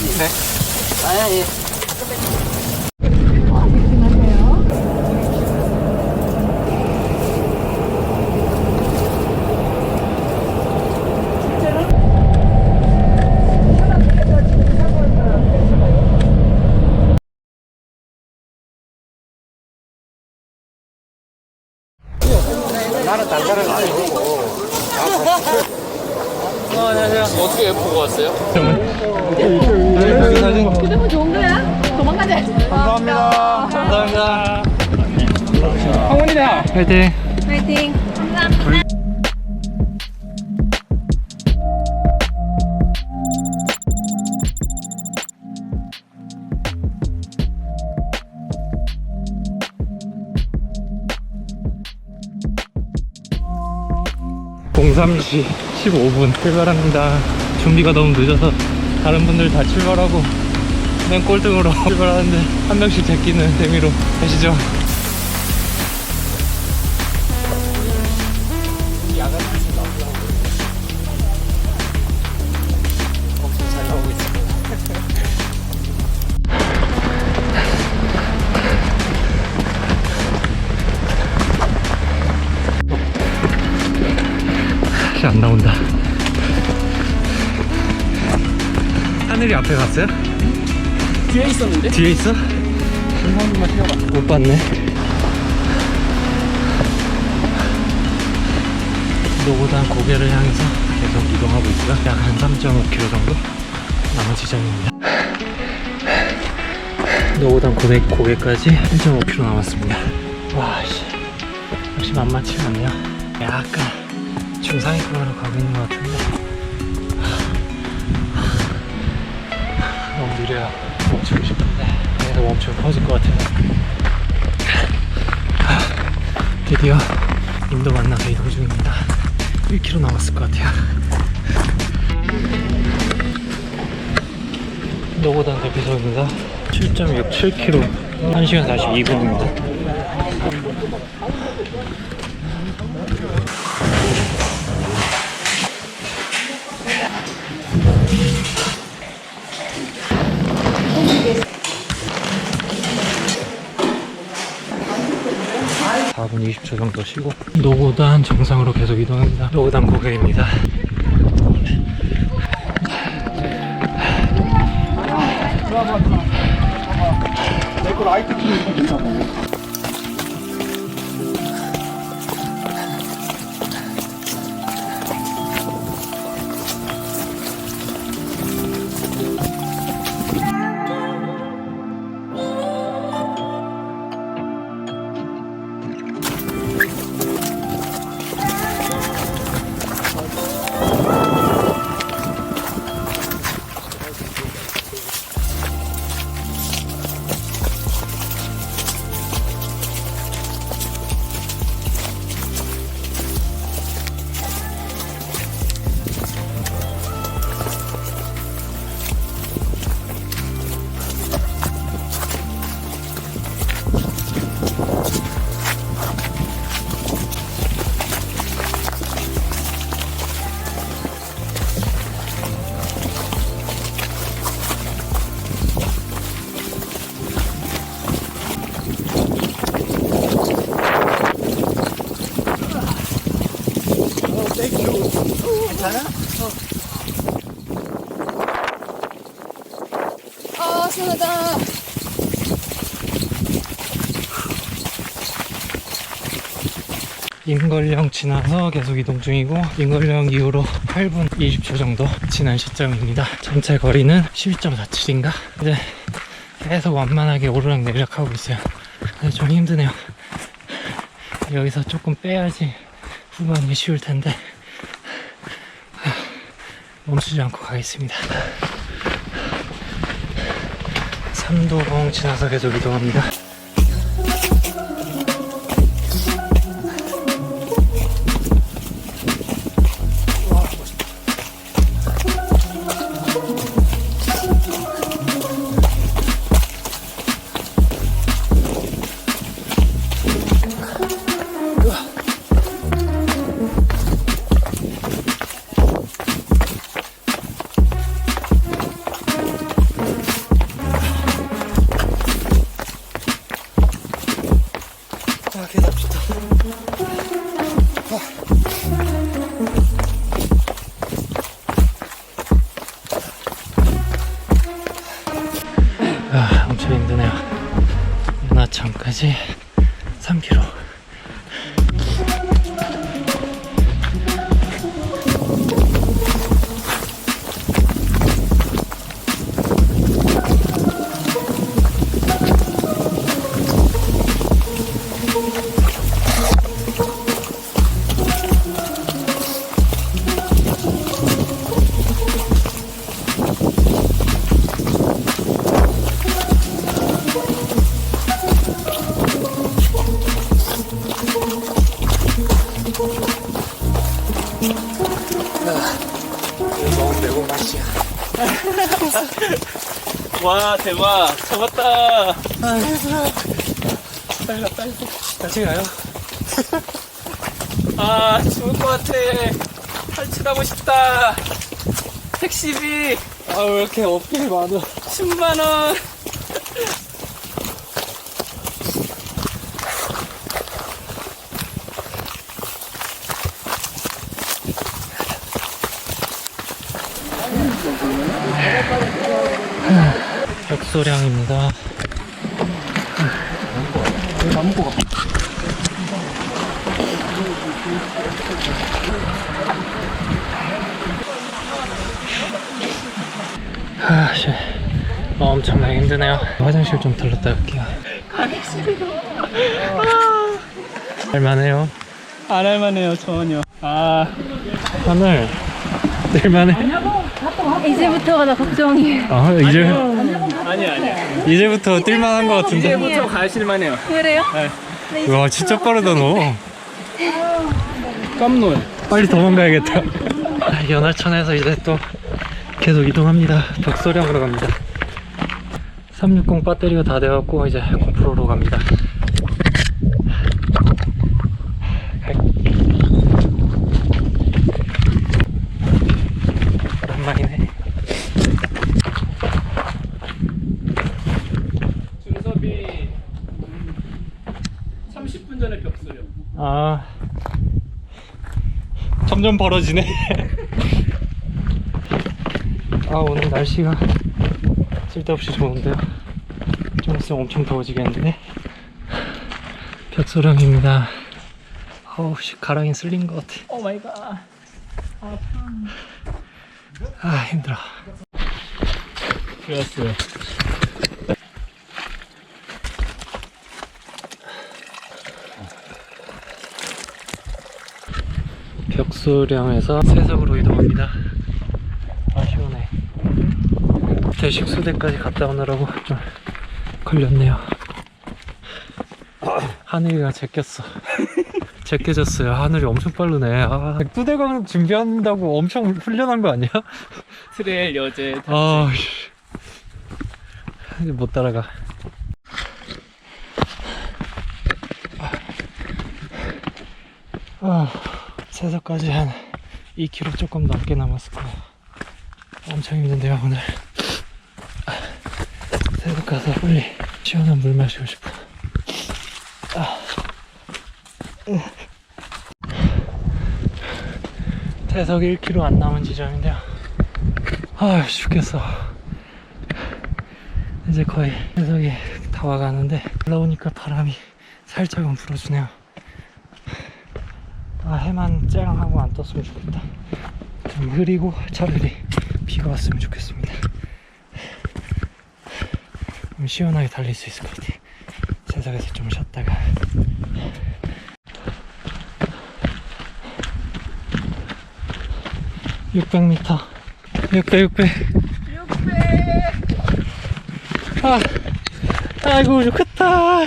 김민남 황원이다. 화이팅. 파이팅. 감사합니다. 공 3시 15분 출발합니다. 준비가 너무 늦어서 다른 분들 다 출발하고 맨 꼴등으로 출발하는데 한 명씩 제끼는 재미로 가시죠. 안 나온다. 하늘이 앞에 갔어요? 뒤에 있었는데? 뒤에 있어? 김성민만 뛰어봐. 못 봤네. 노고단 고개를 향해서 계속 이동하고 있고요. 약 한 3.5km 정도 남은 지점입니다. 노고단 고개, 고개까지 1.5km 남았습니다. 와, 씨. 역시 만만치가 않네요. 약간 중상위권으로 가고 있는 것 같은데. 너무 느려요. 멈추고 싶은데. 계속 멈추면 퍼질 것 같아서. 드디어 인도 만나서 이동 중입니다. 1km 남았을 것 같아요. 노고단 대피소입니다. 7.67km, 1시간 42분입니다. 사분 20초 정도 쉬고 노고단 정상으로 계속 이동합니다. 노고단 고개입니다. 인걸령 지나서 계속 이동 중이고 인걸령 이후로 8분 20초 정도 지난 시점입니다. 전체 거리는 11.47인가? 이제 계속 완만하게 오르락 내리락 하고 있어요. 좀 힘드네요. 여기서 조금 빼야지 후반이 쉬울 텐데 하, 멈추지 않고 가겠습니다. 삼도봉 지나서 계속 이동합니다. 대박 잡았다 빨리 가, 빨리. 같이 가요. 아 죽을 것 같아 탈출하고 싶다 택시비 아, 왜 이렇게 어필이 많아. 10만원 소량입니다. 아, 씨. 어, 엄청나게 힘드네요. 화장실 좀 들렀다 올게요. 할만해요. 안 할만해요 전혀 아 하늘 뜰만해. 이제부터가 나 걱정이에요. 아, 이제 아니 아니 이제부터 뜰만한 것 같은데. 이제부터 가실만해요 그래요? 와, 진짜 빠르다 너. 깜놀 빨리 도망가야겠다. 연하천에서 이제 또 계속 이동합니다. 벽소량으로 갑니다. 360 배터리가 다 되었고 이제 고프로로 갑니다. 오랜만이네. 준섭이 30분 전에 벽소요 아 점점 벌어지네. 아 오늘 날씨가 쓸데없이 좋은데요. 좀 있으면 엄청 더워지겠는데? 벽소량입니다. 어우 씨 가랑이 쓸린 것 같아. 오 마이 갓아 힘들어. 좋았어요 벽소량에서 세석으로 이동합니다. 아 시원해. 대식소대까지 갔다 오느라고 좀 걸렸네요. 하늘이가 제꼈어. 제껴졌어요. 하늘이 엄청 빠르네. 아, 뚜대강 준비한다고 엄청 훈련한 거 아니야? 트레일 여제 아, 씨. 못 따라가. 아, 세서까지 한 2km 조금 넘게 남았을 거예요. 엄청 힘든데요, 오늘. 세서 가서 빨리 시원한 물 마시고 싶어. 아. 태석 1km 안 남은 지점인데요. 아 죽겠어 이제 거의 해석이 다 와가는데 올라오니까 바람이 살짝은 불어주네요 아 해만 쨍하고 안 떴으면 좋겠다 좀 흐리고 차라리 비가 왔으면 좋겠습니다 그럼 시원하게 달릴 수 있을 것 같아 세석에서 좀 쉬었다가 (600m) 600, 600. 600. 아, 아이고, 좋겠다.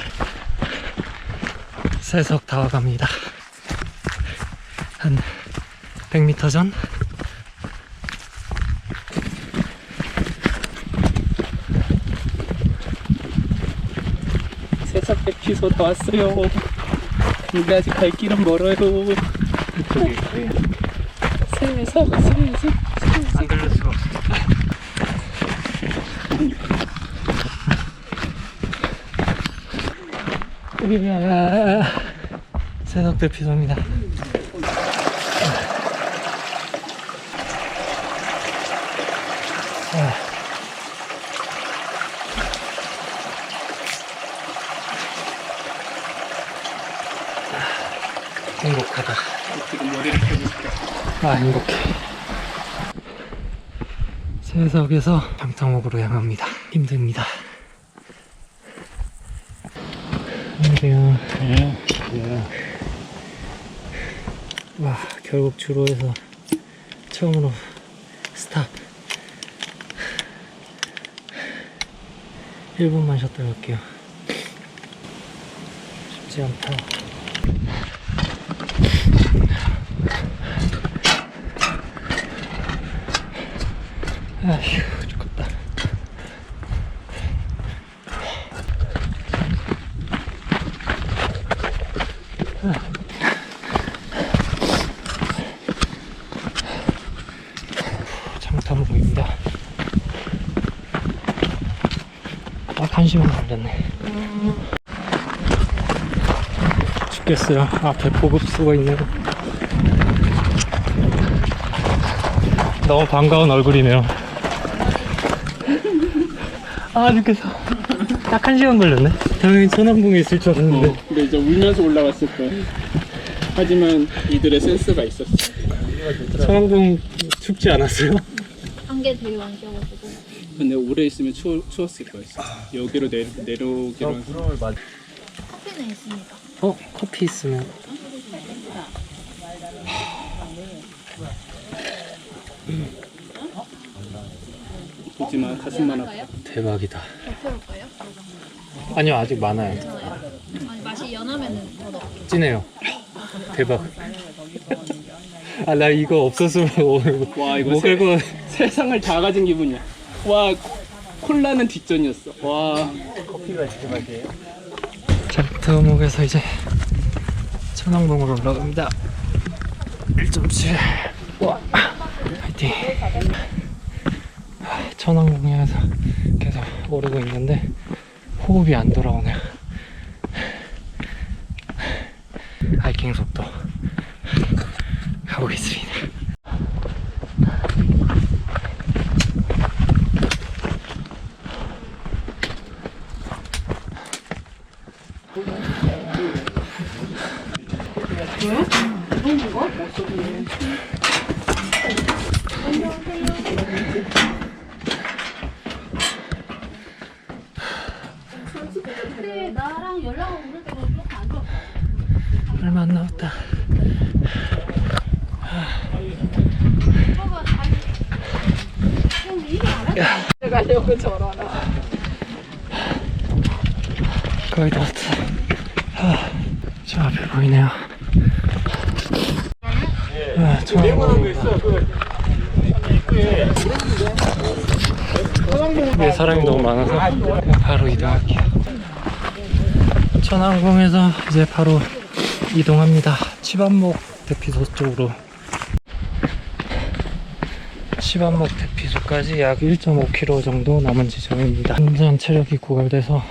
세석 다 와갑니다. 한 100m 전. 세석 100km 다 왔어요 근데 아직 갈 길은 멀어요 세석 세석 안 들릴 수가 없어. 여기가 세석 대 피소입니다. 아 행복해. 세석에서 장탕옥으로 향합니다. 힘듭니다. 안녕하세요. 와 결국 주로에서 처음으로 스탑. 1분만 쉬었다 갈게요. 쉽지 않다 아휴 죽겠다. 장타로 보입니다. 딱한 시간 걸렸네. 죽겠어요. 앞에 보급수가 있네요. 너무 반가운 얼굴이네요 아 죽겠어 딱 한 시간 걸렸네 당연히 천왕봉에 있을 줄 알았는데 어, 근데 이제 울면서 올라갔을 거야. 하지만 이들의 센스가 있었어. 천왕봉 춥지 않았어요? 안개 되게 많이 껴가지고. 근데 오래 있으면 추, 추웠을 거였어. 여기로 내, 내려오기로 해서. 커피는 있습니다. 어? 커피 있으면 보지만 가슴만 아파. 대박이다. 옆에올까요? 아니요 아직 많아요. 아니 맛이 연하면은 더 넣을게요. 진해요. 대박. 아 나 이거 없었으면 오늘 와 이거 못 세, 긁고 세상을 다 가진 기분이야. 와 콜라는 뒷전이었어. 와. 장터목에서 이제 천왕봉으로 올라갑니다. 1.7 와 파이팅. 아, 천왕봉에서 계속 오르고 있는데 호흡이 안 돌아오네요. 하이킹 속도 가보겠습니다. 근데 나랑 연락 오를 때가 그렇게 안 좋아. 얼마 안 남았다 오빠가 잘. 그냥 일이 안 해. 가려고 저러나. 거의 다 왔다 아, 저 보이네요. 아, 저 위에 사람이 너무 많아서 바로 이동할게요. 천왕봉에서 이제 바로 이동합니다. 치반목 대피소 쪽으로. 치반목 대피소까지 약 1.5km 정도 남은 지점입니다. 완전 체력이 고갈돼서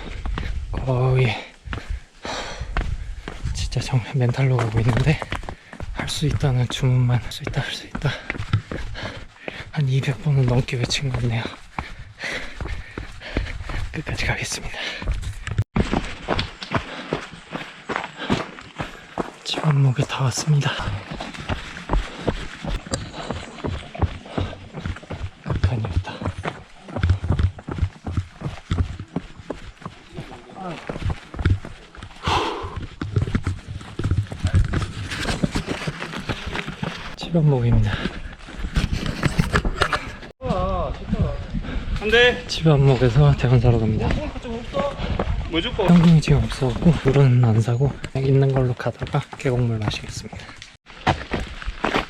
거의 진짜 정말 멘탈로 가고 있는데 할 수 있다는 주문만 할 수 있다 할 수 있다. 한 200번은 넘게 외친 것 같네요. 끝까지 가겠습니다. 지원목에 다 왔습니다 치반목입니다 안돼. 치반목에서 대원사로 갑니다 무조건. 현금이 지금 없어갖고 물은 안 사고 있는 걸로 가다가 계곡물 마시겠습니다.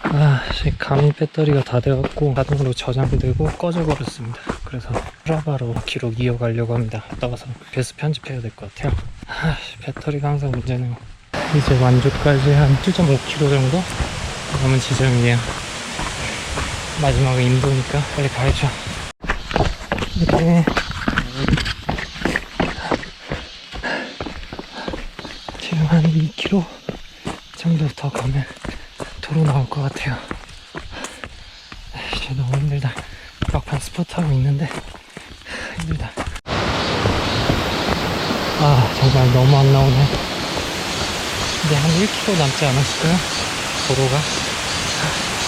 아, 씨, 감히 배터리가 다 돼갖고 자동으로 저장되고 꺼져버렸습니다. 그래서 프라바로 기록 이어가려고 합니다. 갔다 와서 배스 편집해야 될 것 같아요. 아, 씨, 배터리가 항상 문제네요. 이제 완주까지 한 7.5km 정도 남은 지점이에요. 마지막은 인도니까 빨리 가야죠. 네. 지금 한 2km 정도 더 가면 도로 나올 것 같아요. 이제 너무 힘들다. 막판 스포트 하고 있는데 힘들다. 아 정말 너무 안 나오네. 이제 한 1km 남지 않았을까요? 도로가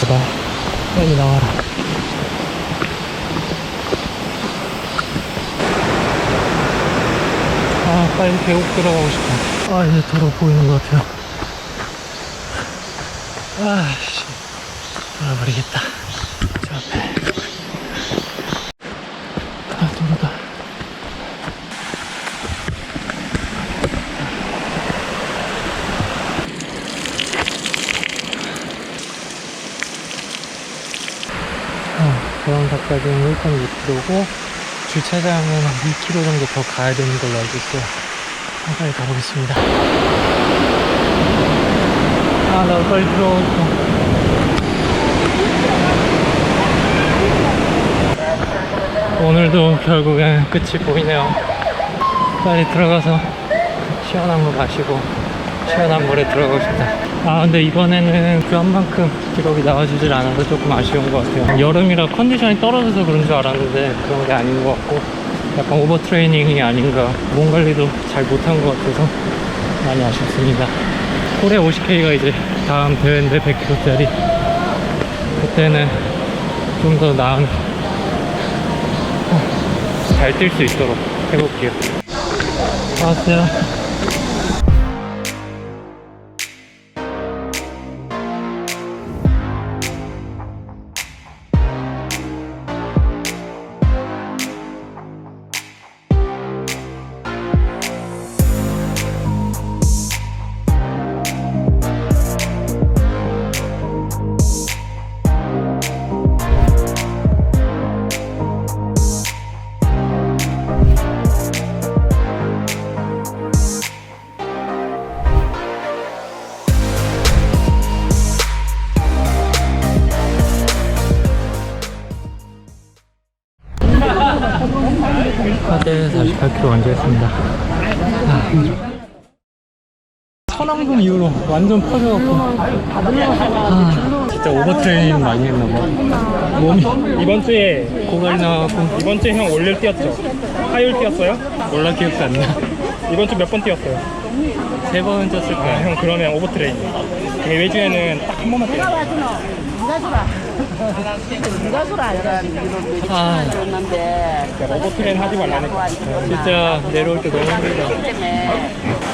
제발 빨리 나와라. 아 빨리 계곡 들어가고 싶어. 아 이제 도로 보이는 것 같아요. 아씨. 돌아버리겠다 저 앞에 아 도로다 어, 대왕사까지는 1.6km고 주차장은 2km 정도 더 가야 되는 걸로 알고 있어요. 아, 빨리 가보겠습니다. 아 나 빨리 들어가고. 싶어 오늘도 결국엔 끝이 보이네요. 빨리 들어가서 시원한 거 마시고 시원한 물에 들어가고 싶다. 아 근데 이번에는 그한 만큼 기록이 나와주질 않아서 조금 아쉬운 것 같아요. 여름이라 컨디션이 떨어져서 그런 줄 알았는데 그런 게 아닌 것 같고 약간 오버트레이닝이 아닌가 몸 관리도 잘 못한 것 같아서 많이 아쉽습니다. 올해 50K가 이제 다음 대회인데 100km짜리. 그때는 좀 더 나은 잘 뛸 수 있도록 해볼게요. 왔어요 카드 48km 완주했습니다. 천왕봉 이후로 완전 퍼져갖고 아, 진짜 오버트레이닝 많이 했나봐 몸이 이번 주에 고갈이 나갖고 이번 주에 형 월요일 뛰었죠? 화요일 뛰었어요? 몰라 기억이 안나 이번 주 몇 번 뛰었어요? 세번 쪘을 아, 거야 형 그러면 오버트레이닝. 대회 주에는 딱 한 번만 뛰어요. 아 그런 데 오버트레이닝 하지 말라니까. 진짜 내려올 때 너무 힘들다